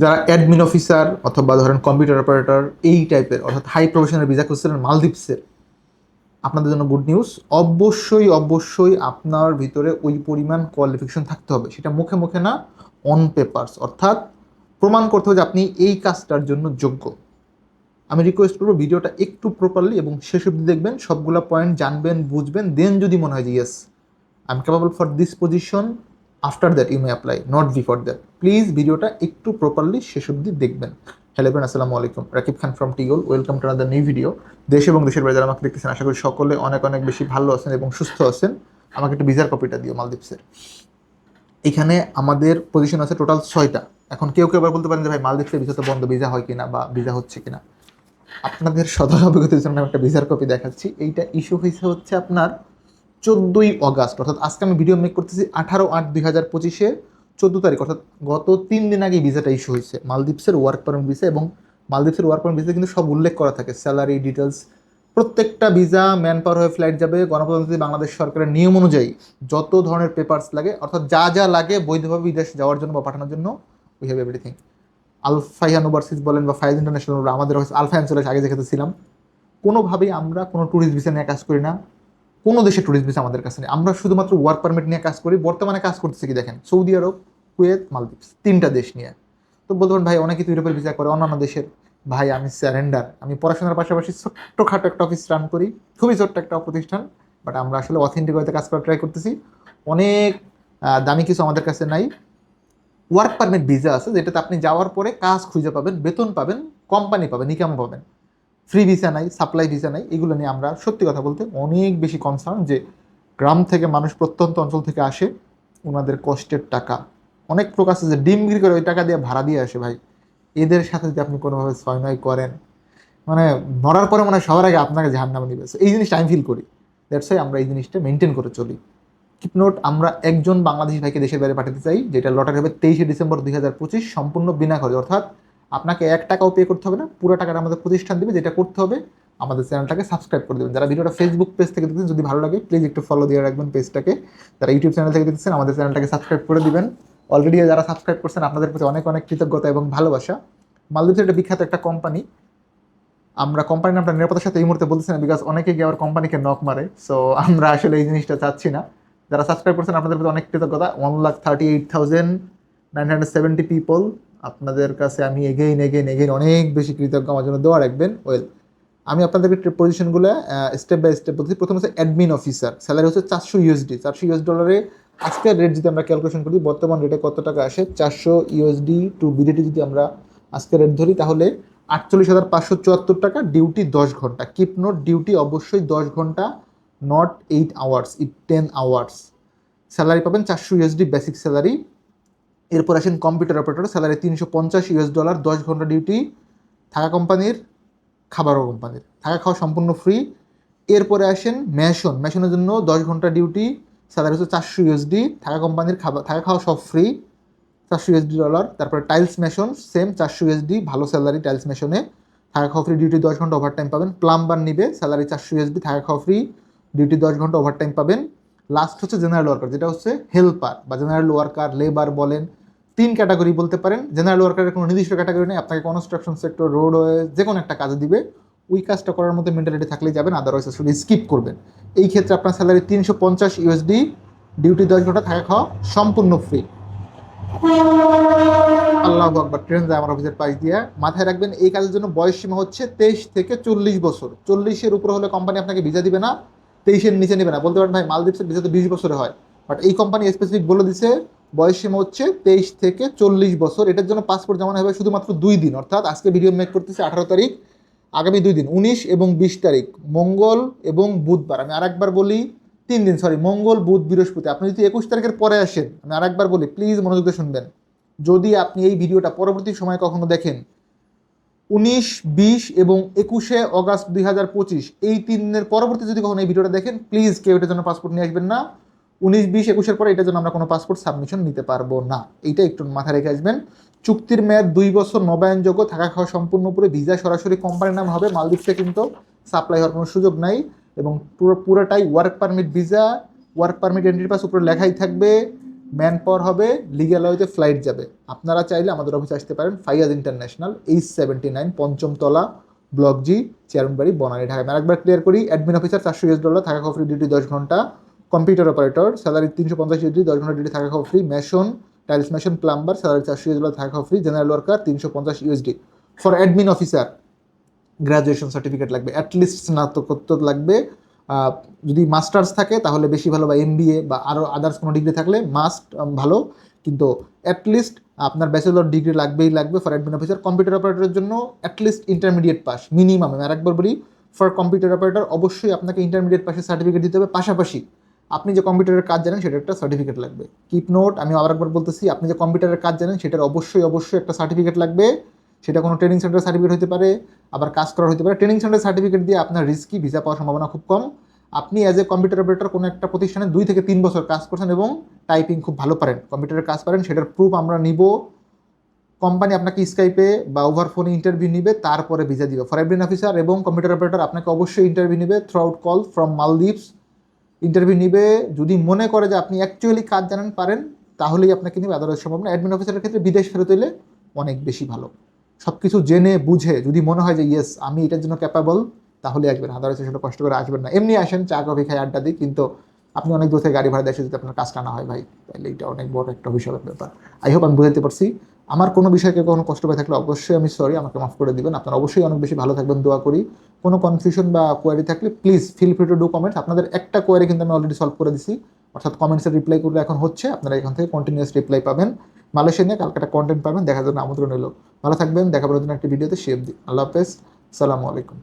যারা admin officer অথবা ধরেন কম্পিউটার অপারেটর এই টাইপের অর্থাৎ হাই প্রফেশনাল ভিসা খুঁজছিলেন মালদ্বীপসের আপনাদের জন্য গুড নিউজ অবশ্যই অবশ্যই আপনার ভিতরে ওই পরিমাণ কোয়ালিফিকেশন থাকতে হবে। সেটা মুখে মুখে না অন পেপারস অর্থাৎ প্রমাণ করতে হবে যে আপনি এই কাজটার জন্য যোগ্য। আমি রিকোয়েস্ট করব ভিডিওটা একটু প্রপারলি এবং শেষ অবধি দেখবেন, সবগুলো পয়েন্ট জানবেন, বুঝবেন দেন যদি মনে হয় যে yes I am capable for this position after that you may apply not before that please ভিডিওটা একটু প্রপারলি শেষ অবধি দেখবেন। হ্যালো ফ্রেন্ড আসসালামু আলাইকুম। Rakib Khan from টিগল welcome to another new video দেশ এবং দেশের বাইরে আমাকে দেখতেছেন। আশা করি সকলে অনেক অনেক বেশি ভালো আছেন এবং সুস্থ আছেন। আমাকে একটু ভিসার কপিটা দিও মালদ্বীপসের এখানে আমাদের পজিশন আছে টোটাল ছয়টা। এখন কেউ কেউ আবার বলতে পারেন যে, ভাই মালদ্বীপসের ভিসা তো বন্ধ ভিসা হয় কিনা বা ভিসা হচ্ছে কিনা? আপনাদের সদর অভিজ্ঞতার জন্য একটা ভিসার কপি দেখাচ্ছি। এইটা ইস্যু হয়েছে হচ্ছে আপনার চোদ্দোই অগাস্ট, অর্থাৎ আজকে আমি ভিডিও মেক করতেছি আঠারো আট দুই হাজার পঁচিশে, চোদ্দ তারিখ, অর্থাৎ গত তিন দিন আগে ভিসাটা ইস্যু হয়েছে। মালদ্বীপসের ওয়ার্ক পারমিট ভিসা এবং মালদ্বীপসের ওয়ার্ক পারমিট ভিসা কিন্তু সব উল্লেখ করা থাকে। স্যালারি ডিটেলস প্রত্যেকটা ভিসা ম্যান পাওয়ার হয়ে ফ্লাইট যাবে, গণপ্রজাতন্ত্রী, বাংলাদেশ সরকারের নিয়ম অনুযায়ী যত ধরনের পেপার্স লাগে, অর্থাৎ যা যা লাগে বৈধভাবে বিদেশ যাওয়ার জন্য বা পাঠানোর জন্য we have everything Alfaihan overseas বলেন বা ফাইজ ইন্টারন্যাশনাল আমাদের হচ্ছে আলফাইন চলে আগে যেখানে ছিলাম। কোনোভাবেই আমরা কোনো ট্যুরিস্ট ভিসা নিয়ে কাজ করি না। কোনো দেশে ট্যুরিস্ট ভিসা আমাদের কাছে নেই। আমরা শুধুমাত্র ওয়ার্ক পারমিট নিয়ে কাজ করি, বর্তমানে কাজ করতেছি কি দেখেন? সৌদি আরব, কুয়েত মালদ্বীপ তিনটা দেশ নিয়ে। তো বলতে পারেন, ভাই, অনেকে তো ইউরোপের ভিসা করে, অন্যান্য দেশের। ভাই, আমি স্যারেন্ডার আমি পড়াশোনার পাশাপাশি ছোট্টখাটো একটা অফিস রান করি। খুবই ছোট্ট একটা প্রতিষ্ঠান বাট আমরা আসলে অথেন্টিক হয়তো কাজ করার ট্রাই করতেছি। অনেক দামি কিছু আমাদের কাছে নাই। ওয়ার্ক পারমিট ভিসা আছে, যেটাতে আপনি যাওয়ার পরে কাজ খুঁজে পাবেন, বেতন পাবেন কোম্পানি পাবেন ইকাম পাবেন। ফ্রি ভিসা নাই সাপ্লাই ভিসা নাই, এগুলো নিয়ে আমরা সত্যি কথা বলতে অনেক বেশি কনসার্ন যে গ্রাম থেকে মানুষ প্রত্যন্ত অঞ্চল থেকে আসে ওনাদের কষ্টের টাকা। অনেক প্রকাশ আছে বিক্রি করে ওই টাকা দিয়ে ভাড়া দিয়ে আসে ভাই। এদের সাথে যদি আপনি কোনোভাবে ছয় নয় করেন মানে মরার পরে মনে সবার আগে আপনাকে জাহান নামে নিবে এই জিনিসটা আমি ফিল করি। দ্যাটস ওয়াই আমরা এই জিনিসটা মেনটেন করে চলি। কিপ নোট আমরা একজন বাংলাদেশি ভাইকে দেশের বাইরে পাঠাতে চাই, যেটা লটারি হবে তেইশে ডিসেম্বর দুই হাজার পঁচিশ, সম্পূর্ণ বিনা খরচ। অর্থাৎ আপনাকে এক টাকাও পে করতে হবে না, পুরো টাকাটা আমাদের প্রতিষ্ঠান দেবে, যেটা করতে হবে, আমাদের চ্যানেলটাকে সাবস্ক্রাইব করে দেবেন। যারা ভিডিওটা ফেসবুক পেজ থেকে দেখছেন যদি ভালো লাগে প্লিজ একটু ফলো দিয়ে রাখবেন পেজটাকে যারা ইউটিউব চ্যানেল থেকে দেখছেন আমাদের চ্যানেলটাকে সাবস্ক্রাইব করে দিবেন। অলরেডি যারা সাবস্ক্রাইব করছেন, আপনাদের প্রতি অনেক অনেক কৃতজ্ঞতা এবং ভালোবাসা। মালদ্বীপের একটা বিখ্যাত একটা কোম্পানি আমরা কোম্পানির নামটা নিরাপত্তার সাথে এই মুহূর্তে বলতেছি না বিকজ অনেকে গিয়ে আবার কোম্পানিকে নক মারে। সো আমরা আসলে এই জিনিসটা চাচ্ছি না। যারা সাবস্ক্রাইব করছেন, আপনাদের প্রতি অনেক কৃতজ্ঞতা। One lakh thirty eight thousand nine hundred seventy people আপনাদের কাছে আমি এগেইন এগেইন এগেইন অনেক বেশি কৃতজ্ঞ। আমার জন্য দোয়া রাখবেন। ওয়েল আমি আপনাদেরকে পজিশনগুলো স্টেপ বাই স্টেপ বলছি প্রথম হচ্ছে অ্যাডমিন অফিসার স্যালারি হচ্ছে চারশো ইউএসডি চারশো ইউএস ডলারে আজকের রেট যদি আমরা ক্যালকুলেশন করি, বর্তমান রেটে কত টাকা আসে? চারশো ইউএসডি টু বিডিটি যদি আমরা আজকের রেট ধরি, তাহলে আটচল্লিশ হাজার পাঁচশো চুয়াত্তর টাকা ডিউটি দশ ঘণ্টা। কিপ নোট ডিউটি অবশ্যই দশ ঘণ্টা not eight hours it ten hours salary পাবেন চারশো ইউএসডি বেসিক স্যালারি এরপর আসেন কম্পিউটার অপারেটর স্যালারি তিনশো পঞ্চাশ ইউএস ডলার দশ ঘণ্টা ডিউটি থাকা কোম্পানির খাবারও কোম্পানির থাকা খাওয়া সম্পূর্ণ ফ্রি এরপরে আসেন ম্যাশন। ম্যাশনের জন্য দশ ঘণ্টা ডিউটি স্যালারি হচ্ছে চারশো ইউএসডি থাকা কোম্পানির খাবার, থাকা খাওয়া সব ফ্রি চারশো ইউএসডি ডলার তারপরে টাইলস মেশন সেম চারশো ইউএসডি ভালো স্যালারি টাইলস মেশনে থাকা খাওয়া ফ্রি ডিউটি দশ ঘণ্টা ওভার টাইম পাবেন। প্লাম্বার নিবে স্যালারি চারশো ইউএসডি থাকা খাওয়া ফ্রি ডিউটি দশ ঘণ্টা ওভার টাইম পাবেন। লাস্ট হচ্ছে জেনারেল ওয়ার্কার যেটা হচ্ছে হেল্পার বা জেনারেল ওয়ার্কার লেবার বলেন তিন ক্যাটাগরি বলতে পারেন জেনারেল ওয়ার্কারের কোনো নির্দিষ্ট ক্যাটাগরি নেই, আপনাকে কনস্ট্রাকশন সেক্টর রোডওয়ে যে কোনো একটা কাজে দিবে। ওই কাজটা করার মধ্যে মেন্টালিটি থাকলেই যাবেন আদারওয়াইজ আসলে স্কিপ করবেন। এই ক্ষেত্রে আপনার স্যালারি তিনশো পঞ্চাশ ইউএসডি ডিউটি দশ ঘণ্টা থাকা খাওয়া সম্পূর্ণ ফ্রি আল্লাহ আকবর ট্রেন যায় আমার অফিসের পাশ দিয়ে। মাথায় রাখবেন, এই কাজের জন্য বয়স সীমা হচ্ছে তেইশ থেকে চল্লিশ বছর। চল্লিশের উপরে হলে কোম্পানি আপনাকে ভিসা দিবে না, তেইশের নিচে নেবে না। বলতে পারেন ভাই, মালদ্বীপসের ভিসা তো বিশ বছরে হয়। বাট এই কোম্পানি স্পেসিফিক বলে দিছে বয়স সীমা হচ্ছে তেইশ থেকে চল্লিশ বছর। এটার জন্য পাসপোর্ট জমা হবে শুধুমাত্র দুই দিন। অর্থাৎ আজকে ভিডিও মেক করতেছে আঠারো তারিখ, আগামী দুই দিন, উনিশ এবং বিশ তারিখ, মঙ্গল এবং বুধবার। আমি আরেকবার বলি, তিন দিন সরি মঙ্গল, বুধ, বৃহস্পতি। আপনি যদি একুশ তারিখের পরে আসেন, আমি আরেকবার বলি প্লিজ মনোযোগ দিয়ে শুনবেন। যদি আপনি এই ভিডিওটা পরবর্তী সময় কখনো দেখেন, উনিশ, বিশ এবং একুশে অগাস্ট দুই হাজার পঁচিশ, এই তিন দিনের পরবর্তী যদি কখনো এই ভিডিওটা দেখেন প্লিজ কেউ এটার জন্য পাসপোর্ট নিয়ে আসবেন না। উনিশ, বিশ, একুশের পরে এটার জন্য আমরা কোনো পাসপোর্ট সাবমিশন নিতে পারব না। এইটা একটু মাথায় রেখে আসবেন। চুক্তির মেয়াদ দুই বছর নবায়নযোগ্য থাকা খাওয়া সম্পূর্ণ উপরে ভিসা সরাসরি কোম্পানির নাম হবে, মালদ্বীপসে কিন্তু সাপ্লাই হওয়ার কোনো সুযোগ নাই এবং পুরো, পুরোটাই work permit visa work permit entry pass উপরে লেখাই থাকবে ম্যান পাওয়ার হবে লিগ্যাল ওয়েতে ফ্লাইট যাবে। আপনারা চাইলে আমাদের অফিসে আসতে পারেন Faiyaz international H seventy nine পঞ্চম তলা ব্লক জি চেয়ারম্যানবাড়ি বনানী ঢাকা। আরেকবার ক্লিয়ার করি অ্যাডমিন অফিসার চারশো ইউএস ডলার থাকা খাওয়া ফ্রি ডিউটি দশ ঘণ্টা। কম্পিউটার অপারেটর, স্যালারি তিনশো পঞ্চাশ ডিউটি দশ ঘণ্টা ডিউটি থাকা free mason tiles mason plumber salary চারশো ডলার থাকা ফ্রি জেনারেল ওয়ার্কার তিনশো পঞ্চাশ USD for admin officer graduation certificate লাগবে অ্যাটলিস্ট স্নাতকোত্তর লাগবে। যদি মাস্টার্স থাকে, তাহলে বেশি ভালো বা এম বা আরও আদার্স কোনো ডিগ্রি থাকলে মাস্ট ভালো। কিন্তু অ্যাটলিস্ট আপনার ব্যাচেলর ডিগ্রি লাগবেই লাগবে ফর অ্যাডমিন অফিসার কম্পিউটার অপারেটরের জন্য অ্যাটলিস্ট ইন্টারমিডিয়েট পাস মিনিমাম আমি আরেকবার বলি ফর কম্পিউটার অপারেটর অবশ্যই আপনাকে ইন্টারমিডিয়েট পাসের সার্টিফিকেট দিতে হবে। পাশাপাশি আপনি যে কম্পিউটারের কাজ জানেন সেটা একটা সার্টিফিকেট লাগবে। কিপ নোট আমি আবার একবার বলতেছি, আপনি যে কম্পিউটারের কাজ জানেন, সেটার অবশ্যই অবশ্যই একটা সার্টিফিকেট লাগবে। সেটা কোনো ট্রেনিং সেন্টার সার্টিফিকেট হতে পারে, আবার কাজ করার হতে পারে। ট্রেনিং সেন্টার সার্টিফিকেট দিয়ে আপনার রিস্কি ভিসা পাওয়ার সম্ভাবনা খুব কম। আপনি অ্যাজ এ কম্পিউটার অপারেটর কোনো একটা প্রতিষ্ঠানে দুই থেকে তিন বছর কাজ করছেন এবং টাইপিং খুব ভালো পারেন। কম্পিউটারের কাজ পারেন, সেটার প্রুফ আমরা নিব। কোম্পানি আপনাকে স্কাইপে বা ওভার ফোনে ইন্টারভিউ নিবে, তারপরে ভিসা দিবে। ফর অ্যাডমিন অফিসার এবং কম্পিউটার অপারেটর আপনাকে অবশ্যই ইন্টারভিউ নিবে through out call from Maldives interview নিবে, যদি মনে করে যে আপনি অ্যাকচুয়ালি কাজ জানেন, পারেন, তাহলেই আপনাকে নিবে আদারওয়াইজ সম্ভব না। অ্যাডমিন অফিসারের ক্ষেত্রে বিদেশ ফেরত হইলে অনেক বেশি ভালো। সব কিছু জেনে, বুঝে, যদি মনে হয় যে ইয়েস আমি এটার জন্য ক্যাপাবল তাহলে আসবেন। আদারওয়াইজ সেটা কষ্ট করে আসবেন না। এমনি আসেন, চা, কফি খাই, আড্ডা দিই, কিন্তু আপনি অনেক দূর থেকে গাড়ি ভাড়া এসে যদি আপনার কাজটা না হয়, ভাই। তাহলে এটা অনেক বড় একটা অভিশাপের ব্যাপার। আই হোপ আমি বুঝাতে পারছি। আমার কোনো বিষয়কে কোনো কষ্ট পেয়ে থাকলে অবশ্যই আমি সরি আমাকে মাফ করে দিবেন। আপনারা অবশ্যই অনেক বেশি ভালো থাকবেন, দোয়া করি। কোনো কনফিউশন বা কোয়ারি থাকলে please feel free to do comments আপনাদের একটা কোয়ারি কিন্তু আমি অলরেডি সলভ করে দিছি। অর্থাৎ কমেন্টসের রিপ্লাই করলে এখন হচ্ছে, আপনারা এখান থেকে কন্টিনিউয়াস রিপ্লাই পাবেন। মালয়েশিয়া নিয়ে কালকে একটা কন্টেন্ট পাবেন, দেখার জন্য আমন্ত্রণ এলো ভালো থাকবেন, দেখাবার জন্য একটি ভিডিওতে শেপ দিই আল্লাহ হাফেজ। সালামু আলাইকুম।